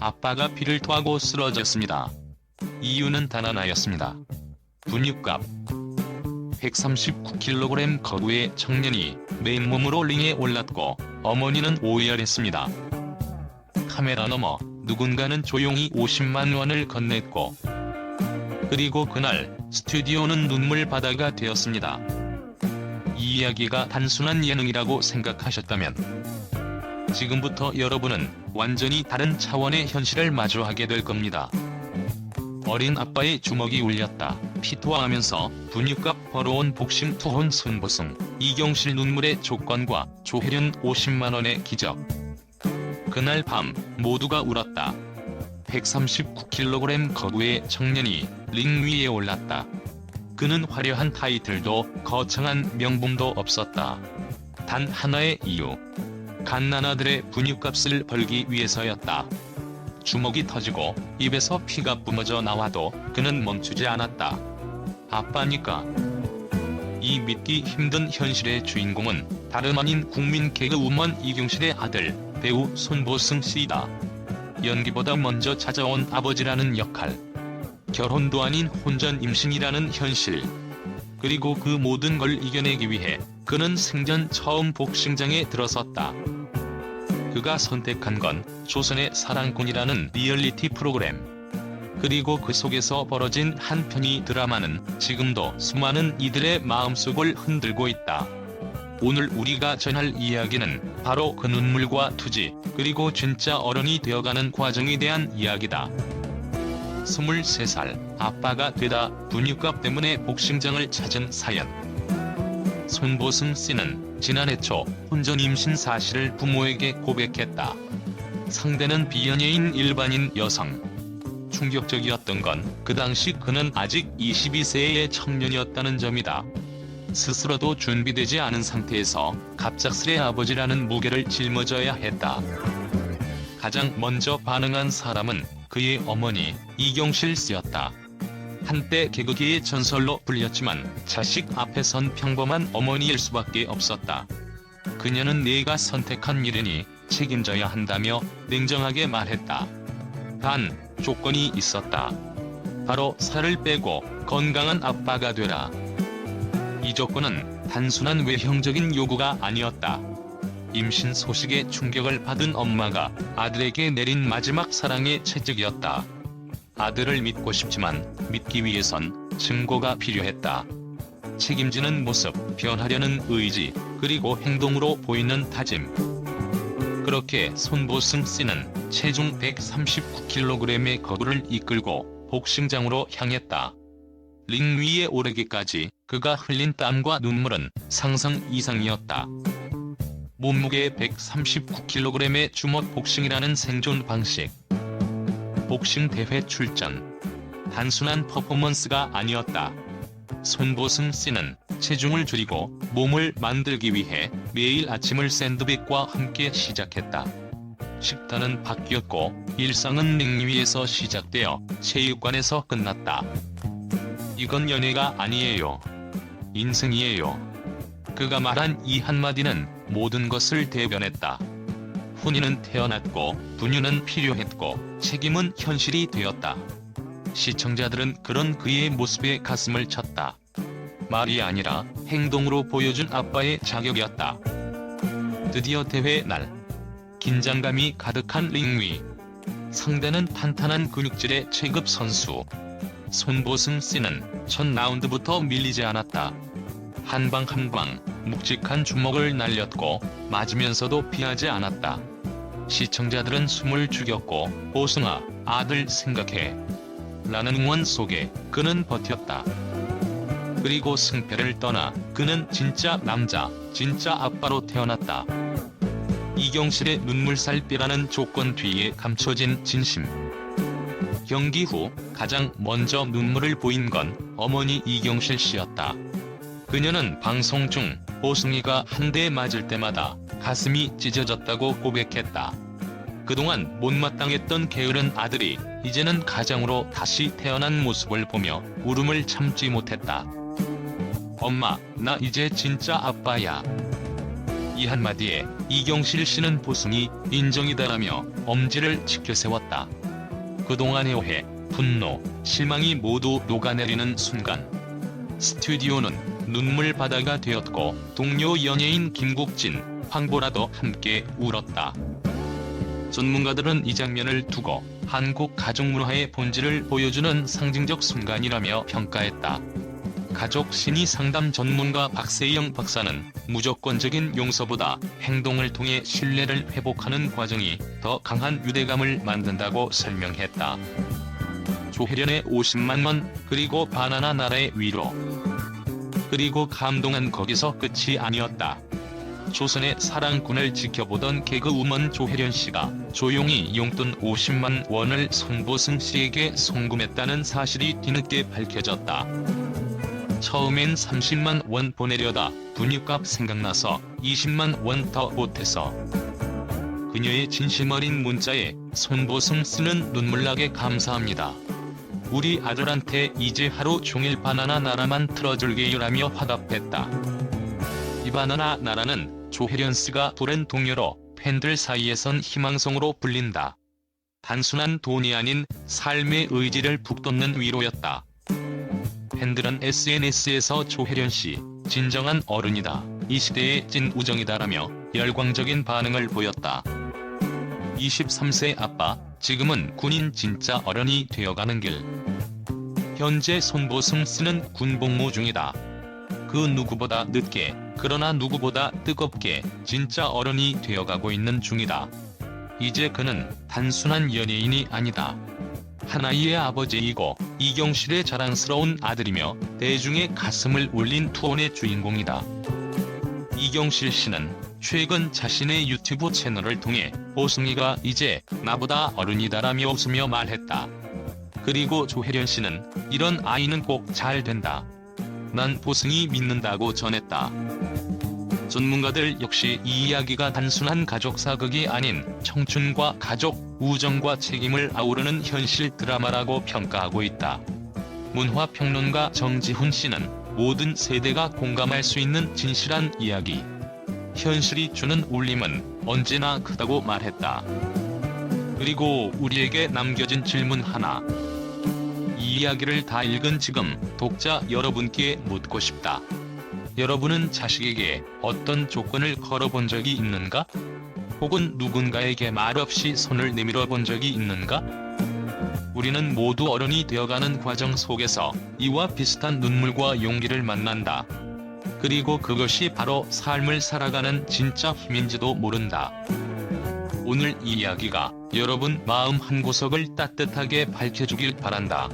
아빠가 피를 토하고 쓰러졌습니다. 이유는 단 하나였습니다. 분유값. 139kg 거구의 청년이 맨몸으로 링에 올랐고 어머니는 오열했습니다. 카메라 너머 누군가는 조용히 50만 원을 건넸고 그리고 그날 스튜디오는 눈물 바다가 되었습니다. 이 이야기가 단순한 예능이라고 생각하셨다면 지금부터 여러분은 완전히 다른 차원의 현실을 마주하게 될 겁니다. 어린 아빠의 주먹이 울렸다. 피토하면서 분유값 벌어온 복싱 투혼 손보승, 이경실 눈물의 조건과 조혜련 50만원의 기적. 그날 밤 모두가 울었다. 139kg 거구의 청년이 링 위에 올랐다. 그는 화려한 타이틀도 거창한 명분도 없었다. 단 하나의 이유. 갓난아들의 분유값을 벌기 위해서였다. 주먹이 터지고 입에서 피가 뿜어져 나와도 그는 멈추지 않았다. 아빠니까. 이 믿기 힘든 현실의 주인공은 다름 아닌 국민 개그우먼 이경실의 아들 배우 손보승 씨다. 연기보다 먼저 찾아온 아버지라는 역할. 결혼도 아닌 혼전 임신이라는 현실. 그리고 그 모든 걸 이겨내기 위해 그는 생전 처음 복싱장에 들어섰다. 그가 선택한 건 조선의 사랑꾼이라는 리얼리티 프로그램. 그리고 그 속에서 벌어진 한 편의 드라마는 지금도 수많은 이들의 마음속을 흔들고 있다. 오늘 우리가 전할 이야기는 바로 그 눈물과 투지, 그리고 진짜 어른이 되어가는 과정에 대한 이야기다. 23살, 아빠가 되다 분유값 때문에 복싱장을 찾은 사연. 손보승 씨는 지난해 초 혼전 임신 사실을 부모에게 고백했다. 상대는 비연예인 일반인 여성. 충격적이었던 건 그 당시 그는 아직 22세의 청년이었다는 점이다. 스스로도 준비되지 않은 상태에서 갑작스레 아버지라는 무게를 짊어져야 했다. 가장 먼저 반응한 사람은 그의 어머니 이경실 씨였다. 한때 개그계의 전설로 불렸지만 자식 앞에 선 평범한 어머니일 수밖에 없었다. 그녀는 내가 선택한 일이니 책임져야 한다며 냉정하게 말했다. 단, 조건이 있었다. 바로 살을 빼고 건강한 아빠가 되라. 이 조건은 단순한 외형적인 요구가 아니었다. 임신 소식에 충격을 받은 엄마가 아들에게 내린 마지막 사랑의 채찍이었다. 아들을 믿고 싶지만 믿기 위해선 증거가 필요했다. 책임지는 모습, 변하려는 의지, 그리고 행동으로 보이는 다짐. 그렇게 손보승 씨는 체중 139kg의 거구를 이끌고 복싱장으로 향했다. 링 위에 오르기까지 그가 흘린 땀과 눈물은 상상 이상이었다. 몸무게 139kg의 주먹 복싱이라는 생존 방식. 복싱 대회 출전. 단순한 퍼포먼스가 아니었다. 손보승 씨는 체중을 줄이고 몸을 만들기 위해 매일 아침을 샌드백과 함께 시작했다. 식단은 바뀌었고 일상은 링 위에서 시작되어 체육관에서 끝났다. 이건 연애가 아니에요. 인생이에요. 그가 말한 이 한마디는 모든 것을 대변했다. 훈이는 태어났고 분유는 필요했고 책임은 현실이 되었다. 시청자들은 그런 그의 모습에 가슴을 쳤다. 말이 아니라 행동으로 보여준 아빠의 자격이었다. 드디어 대회 날. 긴장감이 가득한 링 위. 상대는 탄탄한 근육질의 체급 선수. 손보승 씨는 첫 라운드부터 밀리지 않았다. 한 방 한방 묵직한 주먹을 날렸고 맞으면서도 피하지 않았다. 시청자들은 숨을 죽였고 보승아 아들 생각해 라는 응원 속에 그는 버텼다. 그리고 승패를 떠나 그는 진짜 남자, 진짜 아빠로 태어났다. 이경실의 눈물살비라는 조건 뒤에 감춰진 진심. 경기 후 가장 먼저 눈물을 보인 건 어머니 이경실 씨였다. 그녀는 방송 중 보승이가 한 대 맞을 때마다 가슴이 찢어졌다고 고백했다. 그동안 못마땅했던 게으른 아들이 이제는 가장으로 다시 태어난 모습을 보며 울음을 참지 못했다. 엄마, 나 이제 진짜 아빠야. 이 한마디에 이경실 씨는 보승이 인정이다라며 엄지를 치켜세웠다. 그동안의 오해, 분노, 실망이 모두 녹아내리는 순간. 스튜디오는 눈물 바다가 되었고 동료 연예인 김국진, 황보라도 함께 울었다. 전문가들은 이 장면을 두고 한국 가족문화의 본질을 보여주는 상징적 순간이라며 평가했다. 가족 신의 상담 전문가 박세영 박사는 무조건적인 용서보다 행동을 통해 신뢰를 회복하는 과정이 더 강한 유대감을 만든다고 설명했다. 조혜련의 50만 원 그리고 바나나 나라의 위로 그리고 감동은 거기서 끝이 아니었다. 조선의 사랑꾼을 지켜보던 개그우먼 조혜련 씨가 조용히 용돈 50만 원을 손보승 씨에게 송금했다는 사실이 뒤늦게 밝혀졌다. 처음엔 30만 원 보내려다 분유값 생각나서 20만 원 더 보태서 그녀의 진심 어린 문자에 손보승 씨는 눈물나게 감사합니다. 우리 아들한테 이제 하루 종일 바나나 나라만 틀어줄게요라며 화답했다. 이 바나나 나라는 조혜련 씨가 부른 동요로 팬들 사이에선 희망성으로 불린다. 단순한 돈이 아닌 삶의 의지를 북돋는 위로였다. 팬들은 SNS에서 조혜련 씨, 진정한 어른이다. 이 시대의 찐 우정이다라며 열광적인 반응을 보였다. 23세 아빠, 지금은 군인 진짜 어른이 되어가는 길. 현재 손보승 씨는 군복무 중이다. 그 누구보다 늦게, 그러나 누구보다 뜨겁게 진짜 어른이 되어가고 있는 중이다. 이제 그는 단순한 연예인이 아니다. 하나이의 아버지이고 이경실의 자랑스러운 아들이며 대중의 가슴을 울린 투혼의 주인공이다. 이경실 씨는 최근 자신의 유튜브 채널을 통해 보승이가 이제 나보다 어른이다라며 웃으며 말했다. 그리고 조혜련 씨는 이런 아이는 꼭 잘 된다. 난 보승이 믿는다고 전했다. 전문가들 역시 이 이야기가 단순한 가족 사극이 아닌 청춘과 가족, 우정과 책임을 아우르는 현실 드라마라고 평가하고 있다. 문화평론가 정지훈 씨는 모든 세대가 공감할 수 있는 진실한 이야기. 현실이 주는 울림은 언제나 크다고 말했다. 그리고 우리에게 남겨진 질문 하나. 이 이야기를 다 읽은 지금 독자 여러분께 묻고 싶다. 여러분은 자식에게 어떤 조건을 걸어본 적이 있는가? 혹은 누군가에게 말없이 손을 내밀어 본 적이 있는가? 우리는 모두 어른이 되어가는 과정 속에서 이와 비슷한 눈물과 용기를 만난다. 그리고 그것이 바로 삶을 살아가는 진짜 힘인지도 모른다. 오늘 이 이야기가 여러분 마음 한구석을 따뜻하게 밝혀주길 바란다.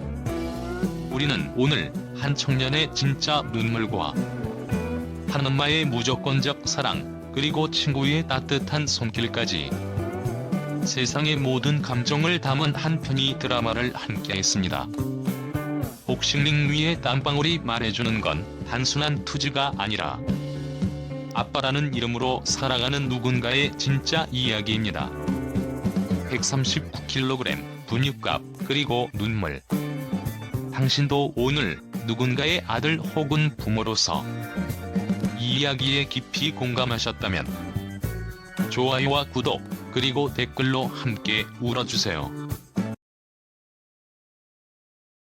우리는 오늘 한 청년의 진짜 눈물과 한 엄마의 무조건적 사랑, 그리고 친구의 따뜻한 손길까지 세상의 모든 감정을 담은 한 편의 드라마를 함께 했습니다. 복싱링 위에 땀방울이 말해주는 건 단순한 투지가 아니라 아빠라는 이름으로 살아가는 누군가의 진짜 이야기입니다. 139kg 분유값 그리고 눈물 당신도 오늘 누군가의 아들 혹은 부모로서 이 이야기에 깊이 공감하셨다면 좋아요와 구독 그리고 댓글로 함께 울어주세요.